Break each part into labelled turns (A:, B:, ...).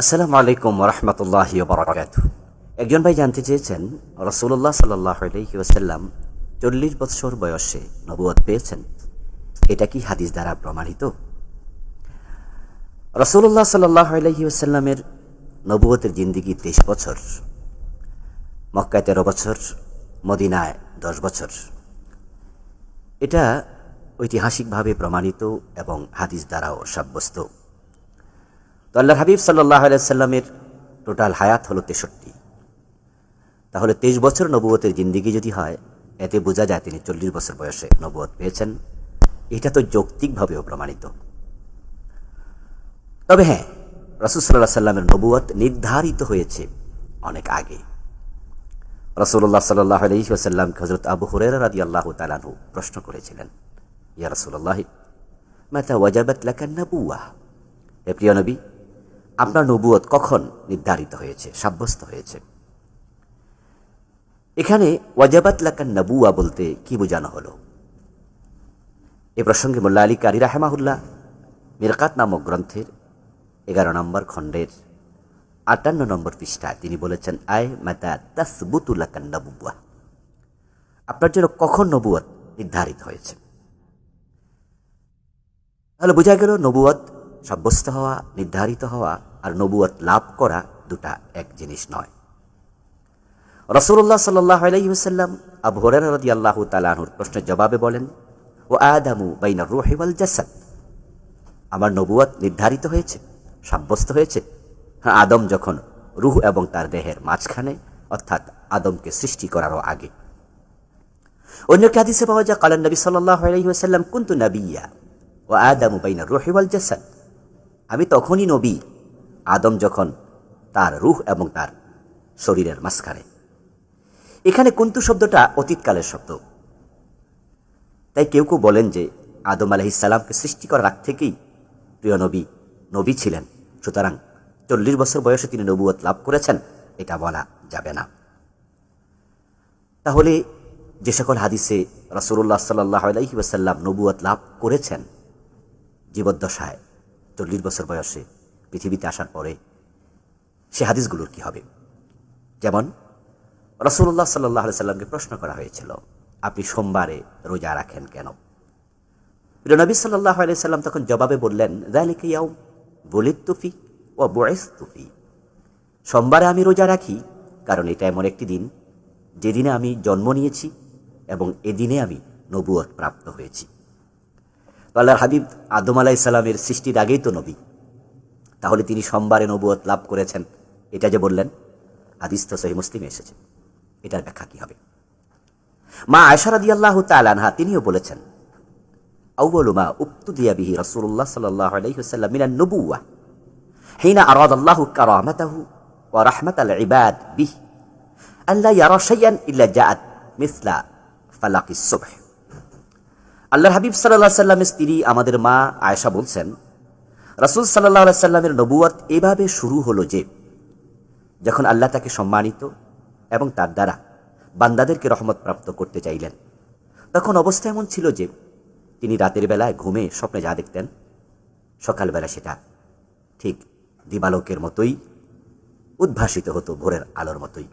A: আসসালামু আলাইকুম রহমতুল্লাহ বরাকাত একজন ভাই জানতে চেয়েছেন রসুল্লাহ সাল্লাহ চল্লিশ বৎসর বয়সে নবুয়ত পেয়েছেন। এটা কি হাদিস দ্বারা প্রমাণিত? রসুল্লাহ সাল্লাহ নবুয়তের জিন্দিগি তেইশ বছর, মক্কায় তেরো বছর, মদিনায় দশ বছর। এটা ঐতিহাসিকভাবে প্রমাণিত এবং হাদিস দ্বারাও সাব্যস্ত। তো আল্লাহ হাবিব সাল্লাহ আলাইসাল্লামের টোটাল হায়াত হলো তেষট্টি। তাহলে তেইশ বছর নবুয়তের জিন্দিগি যদি হয়, এতে বোঝা যায় তিনি চল্লিশ বছর বয়সে নবুয়ত পেয়েছেন। এটা তো যৌক্তিকভাবেও প্রমাণিত। তবে হ্যাঁ রসুল সাল্লাহ সাল্লামের নবুয়ত নির্ধারিত হয়েছে অনেক আগে। রসুল্লাহ সাল্লাহ আলহিহাসাল্লামকে হজরত আবু হুরের রাদি আল্লাহ তালানহু প্রশ্ন করেছিলেন, ইয়া রসুল্লাহ মাতা ওয়াজাবাত লাকান নাবুয়া হে প্রিয় নবী আপনার নবুয়ত কখন নির্ধারিত হয়েছে, সাব্যস্ত হয়েছে? এখানে ওয়াজাবাত লাকান নবুয়া বলতে কি বোঝানো হলো? এ প্রসঙ্গে মোল্লা আলী কারি রাহেমাহুল্লাহ মিরকাত নামক গ্রন্থের এগারো নম্বর খণ্ডের আটান্ন নম্বর পৃষ্ঠায় তিনি বলেছেন, আয় মাতা তাসবুতুল্লাকান নাবুয়া আপনার জন্য কখন নবুয়ত নির্ধারিত হয়েছে? তাহলে বোঝা গেল নবুয়ত সাব্যস্ত হওয়া, নির্ধারিত হওয়া আর নবুয়ত লাভ করা দুটা এক জিনিস নয়। রসুল্লাহ সাল্লাহ আলাইসাল্লাম আবু রদি আল্লাহ তালাহুর প্রশ্নের জবাবে বলেন ও আদামু বাইনা রোহেওয়াল জাসাদ। আমার নবুয়ত নির্ধারিত হয়েছে, সাব্যস্ত হয়েছে। হ্যাঁ আদম যখন রুহ এবং তার দেহের মাঝখানে, অর্থাৎ আদমকে সৃষ্টি করারও আগে। অন্য কাদিসে পাওয়া যায়, কালান নবী সাল্লাহ আলাইসাল্লাম কুন্তু নবিয়া? ও আদামু বাইনা রোহেওয়াল জাসাদ। আমি তখনই নবী। আদম যখন তার রুহ এবং তার শরীরের মাঝখানে। এখানে কুন্তু শব্দটা অতীতকালের শব্দ। তাই কেউ কেউ বলেন যে, আদম আলহিসাল্লামকে সৃষ্টি করার আগ থেকেই প্রিয় নবী নবী ছিলেন। সুতরাং চল্লিশ বছর বয়সে তিনি নবুয়ত লাভ করেছেন, এটা বলা যাবে না। তাহলে যে সকল হাদিসে রসুল্লাহ সাল্লাহ ওসাল্লাম নবুয়ত লাভ করেছেন জীবদ্দশায় চল্লিশ বছর বয়সে পৃথিবীতে আসার পরে সে হাদিসগুলোর কি হবে? যেমন রসুল্লাহ সাল্লাহ সাল্লামকে প্রশ্ন করা হয়েছিল, আপনি সোমবারে রোজা রাখেন কেন? নবী সাল্লাহ সাল্লাম তখন জবাবে বললেন দালিকে ইয়াও বলিত তুফি ও বয়েস তুফি সোমবারে আমি রোজা রাখি, কারণ এটা এমন একটি দিন, যেদিনে আমি জন্ম নিয়েছি এবং এদিনে আমি নবুয়ত প্রাপ্ত হয়েছি। আল্লাহর হাবিব, আদম আলাহ ইসলামের সৃষ্টির আগেই তো নবী। তাহলে তিনি সোমবারে নবুয়ত লাভ করেছেন। এটা যে বললেন, হাদিস তো সহি মুসলিমে এসেছে। এটার ব্যাখ্যা কি হবে? মা আয়সারাদি আল্লাহ তালানহা তিনিও বলেছেন আউ্বলু মা উক্তুদিয়া বিহি রসুল্লাহ সাল্লাহ আলাইসাল্লাম মিনান নবুয়া হিনা আরাদ আল্লাহু কারামাতাহু ওয়া রাহমাত আল ইবাদ বিহ। আল্লাহ ইয়ারা শাইয়ান ইল্লা জাআত মিসলা ফালাকিস সুবহ। আল্লাহর হাবিব সাল্লাহ সাল্লামের স্ত্রী আমাদের মা আয়েশা বলছেন, রাসুল সাল্লাহ সাল্লামের নবুয়াত এভাবে শুরু হলো যে, যখন আল্লাহ তাকে সম্মানিত এবং তার দ্বারা বান্দাদেরকে রহমত প্রাপ্ত করতে চাইলেন, তখন অবস্থা এমন ছিল যে, তিনি রাতের বেলায় ঘুমে স্বপ্নে যা দেখতেন, সকালবেলা সেটা ঠিক দিবালোকের মতোই উদ্ভাসিত হতো ভোরের আলোর মতোই।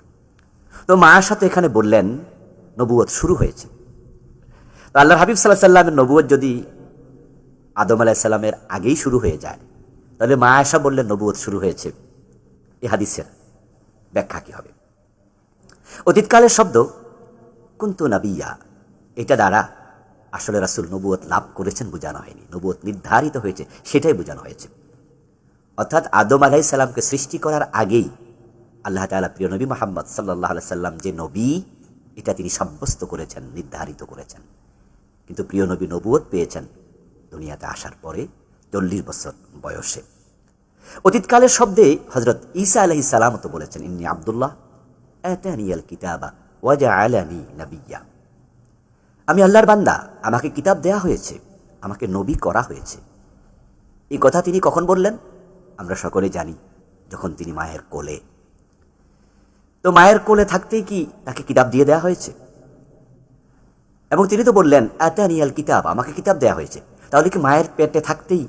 A: তো মায়ের সাথে এখানে বললেন নবুয়ত শুরু হয়েছে। আল্লাহ হাবিব সাল্লাহ সাল্লামের নবুয়ত যদি আদম আলাহিসাল্লামের আগেই শুরু হয়ে যায়, তাহলে মা আয়সা বললেন নবুয়ত শুরু হয়েছে। এ হাদিসের ব্যাখ্যা কি হবে? অতীতকালের শব্দ, কুন্তু নাবিয়া। এটা দ্বারা আসলে রাসুল নবুয়ত লাভ করেছেন বোঝানো হয়নি নবুয়ত নির্ধারিত হয়েছে, সেটাই বোঝানো হয়েছে। অর্থাৎ আদম আলাহি সাল্লামকে সৃষ্টি করার আগেই আল্লাহ তালা প্রিয় নবী মোহাম্মদ সাল্লাহ সাল্লাম যে নবী, এটা তিনি সাব্যস্ত করেছেন, নির্ধারিত করেছেন। কিন্তু প্রিয় নবী নবুয়ত পেয়েছেন দুনিয়াতে আসার পরে চল্লিশ বছর বয়সে। অতীতকালের শব্দে হজরত ঈসা আলহি সালাম তো বলেছেন, ইন্নি আবদুল্লাহ এতানিয়াল কিতাবা ওয়াজা আলানি নবিয়া। আমি আল্লাহর বান্দা, আমাকে কিতাব দেয়া হয়েছে, আমাকে নবী করা হয়েছে। এই কথা তিনি কখন বললেন? আমরা সকলে জানি, যখন তিনি মায়ের কোলে। তো মায়ের কোলে থাকতেই কি তাকে কিতাব দিয়ে দেয়া হয়েছে? এবং তিনি তো বললেন আতানিয়াল কিতাব, আমাকে কিতাব দেয়া হয়েছে। তাহলে কি মায়ের পেটে থাকতেই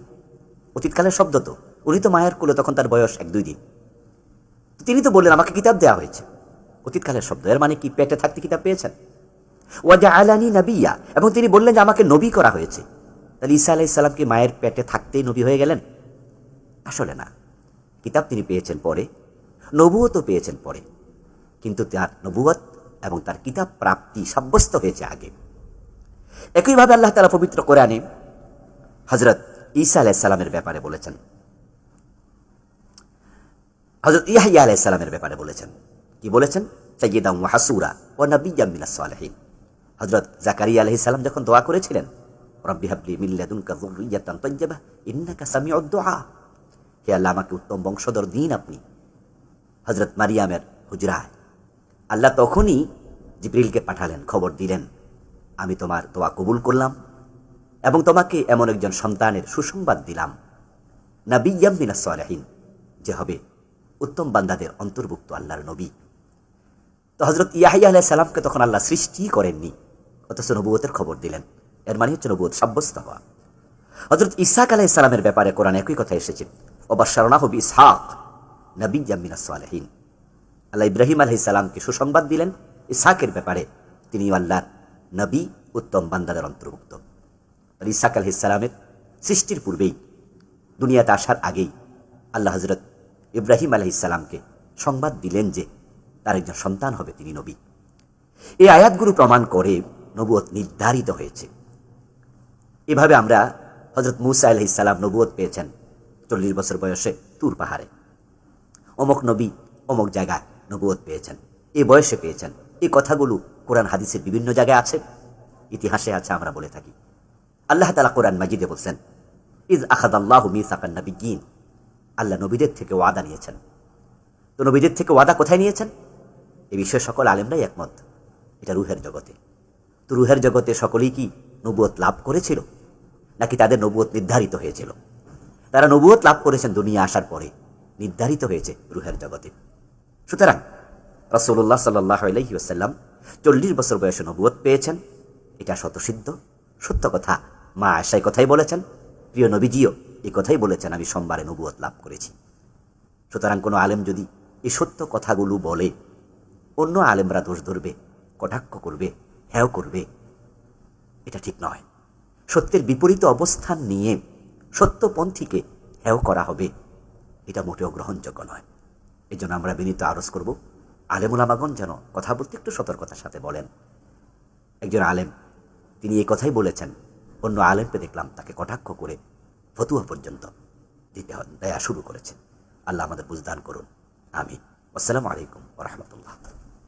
A: অতীতকালের শব্দ তো? উনি তো মায়ের কোলে তখন তার বয়স এক দুই দিন। তিনি তো বললেন, আমাকে কিতাব দেওয়া হয়েছে। অতীতকালের শব্দ, এর মানে কি? পেটে থাকতে কিতাব পেয়েছেন? ওয়াজা আলানি নাবিয়া, এবং তিনি বললেন যে আমাকে নবী করা হয়েছে। তাহলে ঈসা আলাহ ইসলাম কি মায়ের পেটে থাকতেই নবী হয়ে গেলেন? আসলে না। কিতাব তিনি পেয়েছেন পরে নবুয়তও পেয়েছেন পরে। কিন্তু তার নবুয়ত এবং তার কিতাব প্রাপ্তি সাব্যস্ত হয়েছে আগে। একইভাবে আল্লাহ তালা পবিত্র কোরআনে হজরত ঈসা আলাইসাল্লামের ব্যাপারে বলেছেন। হজরত ইয়াহিয়া আলাইসাল্লামের ব্যাপারে বলেছেন। কি বলেছেন? সৈয়দাম হাসুরা ও নবিয়াম হজরত জাকারিয়া আলহি সাল্লাম যখন দোয়া করেছিলেন আল্লাহ, আমাকে উত্তম বংশধর দিন আপনি। হজরত মারিয়ামের হুজরায়। আল্লাহ তখনই জিব্রিলকে পাঠালেন, খবর দিলেন। আমি তোমার দোয়া কবুল করলাম এবং তোমাকে এমন একজন সন্তানের সুসংবাদ দিলাম। নাবিয়াম মিনাস সালেহিন, যে হবে উত্তম বান্দাদের অন্তর্ভুক্ত আল্লাহর নবী। তো হজরত ইয়াহিয়া আলাহ সালামকে তখন আল্লাহ সৃষ্টি করেননি, অথচ নবুয়তের খবর দিলেন। এর মানে হচ্ছে নবুয়ত সাব্যস্ত হওয়া। হজরত ইসাক আলাহ সালামের ব্যাপারে কোরআন একই কথা এসেছে। অবাসারণা হবি ইসহাক নবী জামিনা সালেহীন। আল্লাহ ইব্রাহিম আলহি সালামকে সুসংবাদ দিলেন ইসাকের ব্যাপারে। তিনি আল্লাহর নবী উত্তম বান্দাদের অন্তর্ভুক্ত। ইসাক আলহি সালামের সৃষ্টির পূর্বেই দুনিয়াতে আসার আগেই আল্লাহ হজরত ইব্রাহিম আলহিসাল্লামকে সংবাদ দিলেন যে তার একজন সন্তান হবে, তিনি নবী। এই আয়াতগুলো প্রমাণ করে নবুয়ত নির্ধারিত হয়েছে। এভাবে আমরা হজরত মুসা আলহিসাল্লাম নবুয়ত পেয়েছেন চল্লিশ বছর বয়সে তুর পাহাড়ে। অমক নবী অমক জায়গায় নবুয়ত পেয়েছেন, এ বয়সে পেয়েছেন। এই কথাগুলো কোরআন হাদিসের বিভিন্ন জায়গায় আছে, ইতিহাসে আছে, আমরা বলে থাকি। আল্লাহ তালা কোরআন মাজিদে বলছেন, ইজ আখাদ আল্লাহ মিসাকান নবীন আল্লাহ নবীদের থেকে ওয়াদা নিয়েছেন। তো নবীদের থেকে ওয়াদা কোথায় নিয়েছেন? এ বিষয়ে সকল আলেমরাই একমত, এটা রুহের জগতে। তো রুহের জগতে সকলেই কি নবুয়ত লাভ করেছিল, নাকি তাদের নবুয়ত নির্ধারিত হয়েছিল? তারা নবুয়ত লাভ করেছেন দুনিয়া আসার পরে, নির্ধারিত হয়েছে রুহের জগতে। সুতরাং রসুল্লাহ সাল্লাহ আলহিউসাল্লাম চল্লিশ বছর বয়সে নবুয়ত পেয়েছেন। এটা শতসিদ্ধ সত্য কথা। মা আশাই কথাই বলেছেন, প্রিয় নবীজিও এই কথাই বলেছেন, আমি সোমবারে নবুয়ত লাভ করেছি। সুতরাং কোনো আলেম যদি এই সত্য কথাগুলো বলে, অন্য আলেমরা দোষ ধরবে, কটাক্ষ করবে হ্যাও করবে, এটা ঠিক নয়। সত্যের বিপরীত অবস্থান নিয়ে সত্যপন্থীকে হ্যাও করা হবে, এটা মোটেও গ্রহণযোগ্য নয়। এজন্য আমরা বিনীত আরজ করব আলেমুলামাগণ যেন কথা বলতে একটু সতর্কতার সাথে বলেন। একজন আলেম, তিনি এই কথাই বলেছেন, অন্য আলেমকে দেখলাম তাকে কটাক্ষ করে ফতুয়া পর্যন্ত দিতে দেয়া শুরু করেছেন আল্লাহ আমাদের বুঝদান করুন। আমি আসসালামু আলাইকুম রহমতুল্লাহ।